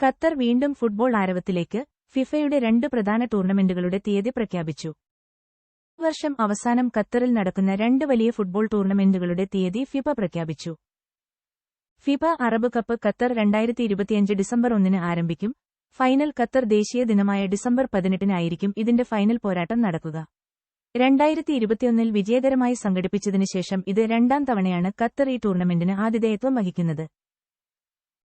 Qatar വീണ്ടും football ആരവത്തിലേക്ക് ഫിഫയുടെ രണ്ട് പ്രധാന ടൂർണമെന്റുകളുടെ തീയതി പ്രഖ്യാപിച്ചു. വർഷം അവസാനം ഖത്തറിൽ നടക്കുന്ന രണ്ട് വലിയ ഫുട്ബോൾ ടൂർണമെന്റുകളുടെ തീയതി ഫിഫ പ്രഖ്യാപിച്ചു. ഫിഫ അറബ് കപ്പ് ഖത്തർ രണ്ടായിരത്തി ഇരുപത്തിയഞ്ച് ഡിസംബർ ഒന്നിന് ആരംഭിക്കും. ഫൈനൽ ഖത്തർ ദേശീയ ദിനമായ ഡിസംബർ പതിനെട്ടിനായിരിക്കും ഇതിന്റെ ഫൈനൽ പോരാട്ടം നടക്കുക. രണ്ടായിരത്തി ഇരുപത്തിയൊന്നിൽ വിജയകരമായി സംഘടിപ്പിച്ചതിനു ശേഷം ഇത് രണ്ടാം തവണയാണ് ഖത്തർ ഈ ടൂർണമെന്റിന് ആതിഥേയത്വം വഹിക്കുന്നത്.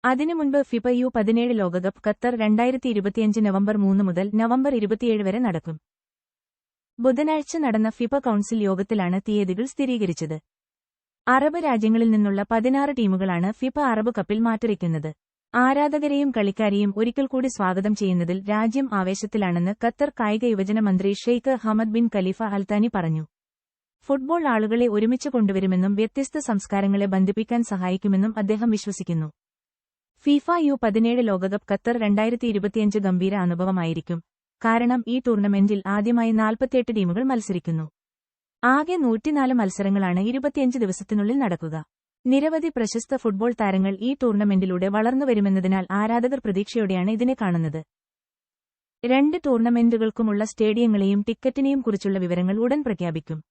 അതിനു മുൻപ് ഫിഫ യു പതിനേഴ് ലോകകപ്പ് ഖത്തർ രണ്ടായിരത്തി ഇരുപത്തിയഞ്ച് നവംബർ മൂന്ന് മുതൽ നവംബർ ഇരുപത്തിയേഴ് വരെ നടക്കും. ബുധനാഴ്ച നടന്ന ഫിഫ കൌൺസിൽ യോഗത്തിലാണ് തീയതികൾ സ്ഥിരീകരിച്ചത്. അറബ് രാജ്യങ്ങളിൽ നിന്നുള്ള പതിനാറ് ടീമുകളാണ് ഫിഫ അറബ് കപ്പിൽ മാറ്റുരയ്ക്കുന്നത് ആരാധകരെയും കളിക്കാരെയും ഒരിക്കൽ കൂടി സ്വാഗതം ചെയ്യുന്നതിൽ രാജ്യം ആവേശത്തിലാണെന്ന് ഖത്തർ കായിക യുവജന മന്ത്രി Sheikh Hamad bin Khalifa Al Thani പറഞ്ഞു. ഫുട്ബോൾ ആളുകളെ ഒരുമിച്ച് കൊണ്ടുവരുമെന്നും വ്യത്യസ്ത സംസ്കാരങ്ങളെ ബന്ധിപ്പിക്കാൻ സഹായിക്കുമെന്നും അദ്ദേഹം വിശ്വസിക്കുന്നു. ഫിഫ യു പതിനേഴ് ലോകകപ്പ് ഖത്തർ രണ്ടായിരത്തി ഇരുപത്തിയഞ്ച് ഗംഭീര അനുഭവമായിരിക്കും. കാരണം ഈ ടൂർണമെന്റിൽ ആദ്യമായി നാൽപ്പത്തിയെട്ട് ടീമുകൾ മത്സരിക്കുന്നു. ആകെ നൂറ്റിനാല് മത്സരങ്ങളാണ് ഇരുപത്തിയഞ്ച് ദിവസത്തിനുള്ളിൽ നടക്കുക. നിരവധി പ്രശസ്ത ഫുട്ബോൾ താരങ്ങൾ ഈ ടൂർണമെന്റിലൂടെ വളർന്നുവരുമെന്നതിനാൽ ആരാധകർ പ്രതീക്ഷയോടെയാണ് ഇതിനെ കാണുന്നത്. രണ്ട് ടൂർണമെന്റുകൾക്കുമുള്ള സ്റ്റേഡിയങ്ങളെയും ടിക്കറ്റിനെയും കുറിച്ചുള്ള വിവരങ്ങൾ ഉടൻ പ്രഖ്യാപിക്കും.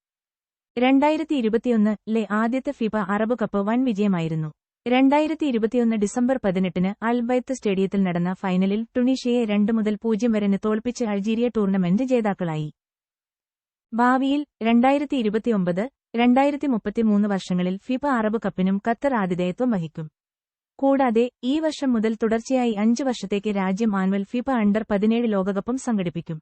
രണ്ടായിരത്തി ഇരുപത്തിയൊന്നിലെ ആദ്യത്തെ ഫിഫ അറബ് കപ്പ് വൻ വിജയമായിരുന്നു. രണ്ടായിരത്തി ഇരുപത്തിയൊന്ന് ഡിസംബർ പതിനെട്ടിന് അൽബൈത്ത് സ്റ്റേഡിയത്തിൽ നടന്ന ഫൈനലിൽ ടുണീഷ്യയെ രണ്ട് മുതൽ പൂജ്യം വരെ തോൽപ്പിച്ച് അൾജീരിയ ടൂർണമെന്റ് ജേതാക്കളായി. ഭാവിയിൽ രണ്ടായിരത്തി ഇരുപത്തിയൊമ്പത് രണ്ടായിരത്തി മുപ്പത്തിമൂന്ന് വർഷങ്ങളിൽ ഫിഫ അറബ് കപ്പിനും ഖത്തർ ആതിഥേയത്വം വഹിക്കും. കൂടാതെ ഈ വർഷം മുതൽ തുടർച്ചയായി അഞ്ച് വർഷത്തേക്ക് രാജ്യം ആൻവൽ ഫിഫ അണ്ടർ പതിനേഴ് ലോകകപ്പും സംഘടിപ്പിക്കും.